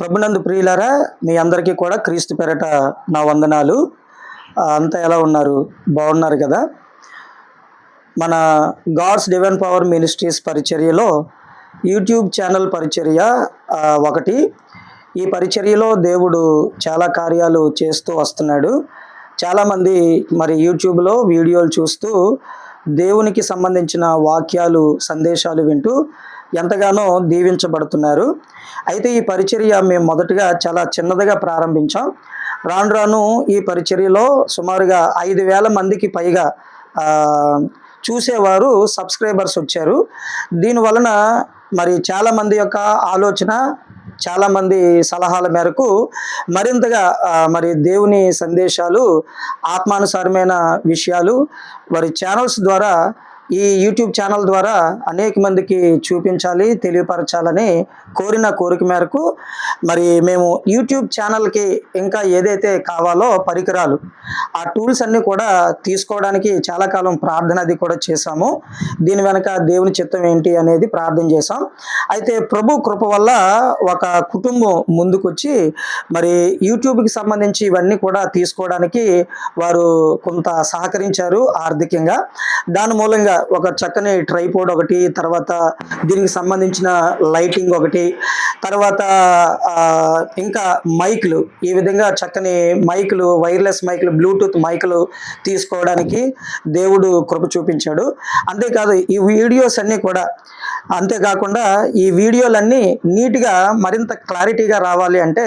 ప్రభునందు ప్రియులారా మీ అందరికీ కూడా క్రీస్తు పేరట నా వందనాలు. అంత అంతా ఎలా ఉన్నారు? బాగున్నారు కదా? మన గాడ్స్ డివైన్ పవర్ మినిస్ట్రీస్ పరిచర్యలో యూట్యూబ్ ఛానల్ పరిచర్య ఒకటి. ఈ పరిచర్యలో దేవుడు చాలా కార్యాలు చేస్తూ వస్తున్నాడు. చాలామంది మరి యూట్యూబ్లో వీడియోలు చూస్తూ దేవునికి సంబంధించిన వాక్యాలు సందేశాలు వింటూ ఎంతగానో దీవించబడుతున్నారు. అయితే ఈ పరిచర్య మేము మొదటగా చాలా చిన్నదిగా ప్రారంభించాం. రాను రాను ఈ పరిచర్యలో సుమారుగా ఐదు వేల మందికి పైగా చూసేవారు సబ్స్క్రైబర్స్ వచ్చారు. దీని వలన మరి చాలామంది యొక్క ఆలోచన చాలామంది సలహాల మేరకు మరింతగా మరి దేవుని సందేశాలు ఆత్మానుసారమైన విషయాలు వారి ఛానల్స్ ద్వారా ఈ యూట్యూబ్ ఛానల్ ద్వారా అనేక మందికి చూపించాలి తెలియపరచాలని కోరిన కోరిక మేరకు మరి మేము యూట్యూబ్ ఛానల్కి ఇంకా ఏదైతే కావాలో పరికరాలు ఆ టూల్స్ అన్నీ కూడా తీసుకోవడానికి చాలా కాలం ప్రార్థన అది కూడా చేశాము. దీని వెనక దేవుని చిత్తం ఏంటి అనేది ప్రార్థన చేశాం. అయితే ప్రభు కృప వల్ల ఒక కుటుంబం ముందుకొచ్చి మరి యూట్యూబ్కి సంబంధించి ఇవన్నీ కూడా తీసుకోవడానికి వారు కొంత సహకరించారు ఆర్థికంగా. దాని మూలంగా ఒక చక్కని ట్రైపోర్డ్ ఒకటి తర్వాత దీనికి సంబంధించిన లైటింగ్ ఒకటి తర్వాత ఇంకా మైకులు ఈ విధంగా చక్కని మైకులు వైర్లెస్ మైకులు బ్లూటూత్ మైకులు తీసుకోవడానికి దేవుడు కృప చూపించాడు. అంతేకాదు ఈ వీడియోస్ అన్నీ కూడా అంతేకాకుండా ఈ వీడియోలన్నీ నీట్గా మరింత క్లారిటీగా రావాలి అంటే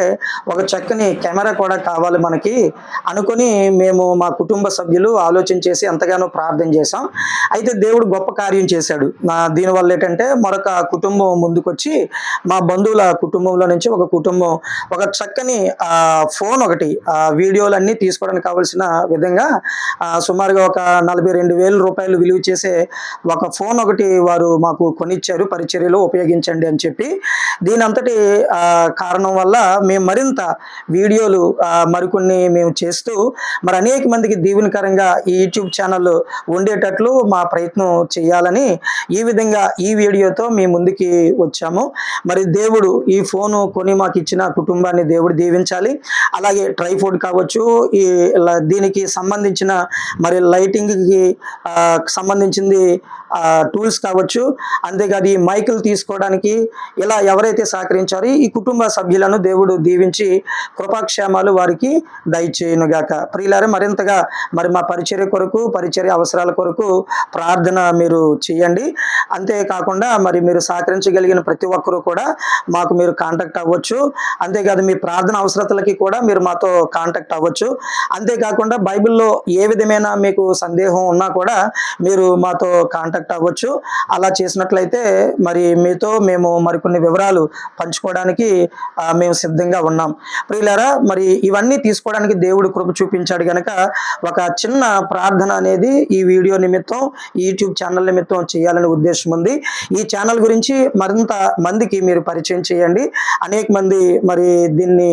ఒక చక్కని కెమెరా కూడా కావాలి మనకి అనుకుని మేము మా కుటుంబ సభ్యులు ఆలోచన చేసి ఎంతగానో ప్రార్థన చేశాం. అయితే దేవుడు గొప్ప కార్యం చేశాడు. నా దీనివల్ల ఏంటంటే మరొక కుటుంబం ముందుకొచ్చి మా బంధువుల కుటుంబంలో నుంచి ఒక కుటుంబం ఒక చక్కని ఆ, ఫోన్ ఒకటి ఆ వీడియోలన్నీ తీసుకోవడానికి కావాల్సిన విధంగా ఆ, సుమారుగా ఒక నలభై రెండు వేల రూపాయలు విలువ చేసే ఒక ఫోన్ ఒకటి వారు మాకు కొనిచ్చారు. పరిచర్యలో ఉపయోగించండి అని చెప్పి. దీని అంతటి ఆ, కారణం వల్ల మేము మరింత వీడియోలు మరికొన్ని మేము చేస్తూ మరి అనేక మందికి దీవెనకరంగా ఈ యూట్యూబ్ ఛానల్ ఉండేటట్లు మా ప్రయత్నం ప్రయత్నం చేయాలని ఈ విధంగా ఈ వీడియోతో మీ ముందుకి వచ్చాము. మరి దేవుడు ఈ ఫోను కొని మాకు ఇచ్చిన కుటుంబాన్ని దేవుడు దీవించాలి. అలాగే ట్రైఫోడ్ కావచ్చు ఈ దీనికి సంబంధించిన మరి లైటింగ్కి సంబంధించింది టూల్స్ కావచ్చు. అంతేకాదు ఈ మైకులు తీసుకోవడానికి ఇలా ఎవరైతే సహకరించారో ఈ కుటుంబ సభ్యులను దేవుడు దీవించి కృపాక్షేమాలు వారికి దయచేయనుగాక. ప్రియులారే మరింతగా మరి మా పరిచర్య కొరకు పరిచర్య అవసరాల కొరకు ప్రార్థన మీరు చేయండి. అంతేకాకుండా మరి మీరు సహకరించగలిగిన ప్రతి ఒక్కరూ కూడా మాకు మీరు కాంటాక్ట్ అవ్వచ్చు. అంతేకాదు మీ ప్రార్థన అవసరతలకి కూడా మీరు మాతో కాంటాక్ట్ అవ్వచ్చు. అంతేకాకుండా బైబిల్లో ఏ విధమైన మీకు సందేహం ఉన్నా కూడా మీరు మాతో కాంటాక్ట్ అవ్వచ్చు. అలా చేసినట్లయితే మరి మీతో మేము మరికొన్ని వివరాలు పంచుకోవడానికి మేము సిద్ధంగా ఉన్నాం. ప్రియులారా మరి ఇవన్నీ తీసుకోవడానికి దేవుడు కృప చూపించాడు కనుక ఒక చిన్న ప్రార్థన అనేది ఈ వీడియో నిమిత్తం యూట్యూబ్ ఛానల్ నిమిత్తం చేయాలనే ఉద్దేశం ఉంది. ఈ ఛానల్ గురించి మరింత మందికి మీరు పరిచయం చేయండి. అనేక మంది మరి దీన్ని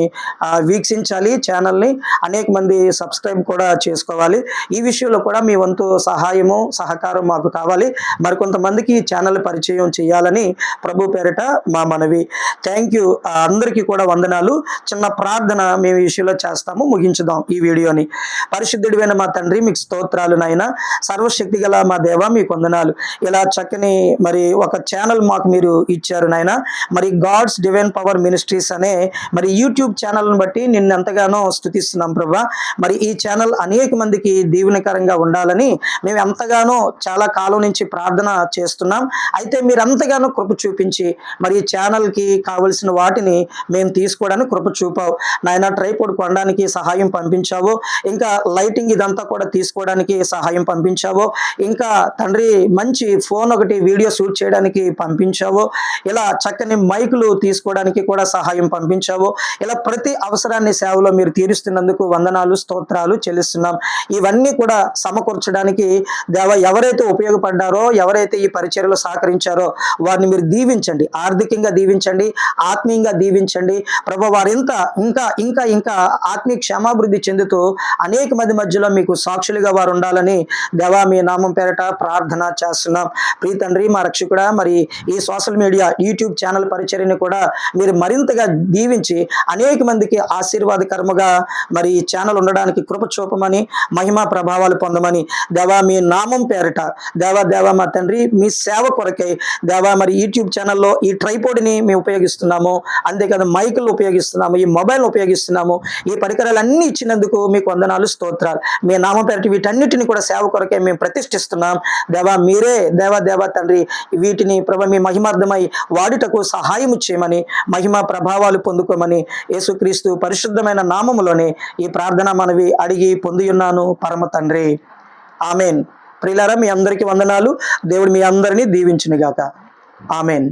వీక్షించి వీక్షించాలి ఛానల్ని అనేక మంది సబ్స్క్రైబ్ కూడా చేసుకోవాలి. ఈ విషయంలో కూడా మీ వంతు సహాయము సహకారం మాకు కావాలి. మరికొంతమందికి ఈ ఛానల్ పరిచయం చేయాలని ప్రభు పేరిట మా మనవి. థ్యాంక్ యూ అందరికీ కూడా వందనాలు. చిన్న ప్రార్థన మేము ఈ విషయంలో చేస్తాము. ముగించుదాం ఈ వీడియోని. పరిశుద్ధుడివైన మా తండ్రి మీకు స్తోత్రాలు నాయన. సర్వశక్తి గల మా దేవ మీకు వందనాలు. ఇలా చక్కని మరి ఒక ఛానల్ మాకు మీరు ఇచ్చారు నాయన. మరి గాడ్స్ డివైన్ పవర్ మినిస్ట్రీస్ అనే మరి యూట్యూబ్ ఛానల్ని బట్టి నిన్ను ఎంతగానో స్థుతిస్తున్నాం ప్రభా. మరి ఈ ఛానల్ అనేక మందికి దీవెనకరంగా ఉండాలని మేము ఎంతగానో చాలా కాలం నుంచి ప్రార్థన చేస్తున్నాం. అయితే మీరు ఎంతగానో కృప చూపించి మరి ఈ ఛానల్కి కావలసిన వాటిని మేము తీసుకోవడానికి కృప చూపావు. నాయన ట్రైపోడ్ కొనడానికి సహాయం పంపించావు. ఇంకా లైటింగ్ ఇదంతా కూడా తీసుకోవడానికి సహాయం పంపించావు. ఇంకా తండ్రి మంచి ఫోన్ ఒకటి వీడియో షూట్ చేయడానికి పంపించావు. ఇలా చక్కని మైకులు తీసుకోవడానికి కూడా సహాయం పంపించావు. ఇలా ప్రతి అవసరాన్ని సేవలో మీరు తీరుస్తున్నందుకు వందనాలు స్తోత్రాలు చెల్లిస్తున్నాం. ఇవన్నీ కూడా సమకూర్చడానికి దేవ ఎవరైతే ఉపయోగపడ్డారో ఎవరైతే ఈ పరిచర్లు సహకరించారో వారిని మీరు దీవించండి. ఆర్థికంగా దీవించండి ఆత్మీయంగా దీవించండి. ప్రభు వారింత ఇంకా ఇంకా ఇంకా ఆత్మీయ క్షేమాభివృద్ధి చెందుతూ అనేక మంది మధ్యలో మీకు సాక్షులుగా వారు ఉండాలని దేవా మీ నామం పేరట ప్రార్థన చేస్తున్నాం. ప్రీ తండ్రి మా రక్షకుడ మరి ఈ సోషల్ మీడియా యూట్యూబ్ ఛానల్ పరిచర్ని కూడా మీరు మరింతగా దీవించి అనేక మందికి ఆశీర్వాదకరముగా మరి ఈ ఛానల్ ఉండడానికి కృప చూపమని మహిమా ప్రభావాలు పొందమని దేవా మీ నామం పేరిట దేవా దేవా మా తండ్రి మీ సేవ కొరకై దేవా మరి యూట్యూబ్ ఛానల్లో ఈ ట్రైపోడ్ని మేము ఉపయోగిస్తున్నాము అంతేకాదు మైకులు ఉపయోగిస్తున్నాము ఈ మొబైల్ ఉపయోగిస్తున్నాము ఈ పరికరాలన్నీ ఇచ్చినందుకు మీకు వందనాలు స్తోత్రాలు. మీ నామం పేరిట వీటన్నిటిని కూడా సేవ కొరకే మేము ప్రతిష్ఠిస్తున్నాం. దేవా మీరే దేవా దేవా తండ్రి వీటిని ప్రభ మీ మహిమార్థమై వాడుటకు సహాయం చేయమని మహిమ ప్రభావాలు పొందుకోమని యేసుక్రీస్తు పరిశుద్ధమైన నామములోనే ఈ ప్రార్థన మనవి అడిగి పొందియున్నాను పరమ తండ్రి. ఆమెన్. ప్రియులారా మీ అందరికీ వందనాలు. దేవుడు మీ అందరినీ దీవించునుగాక. ఆమెన్.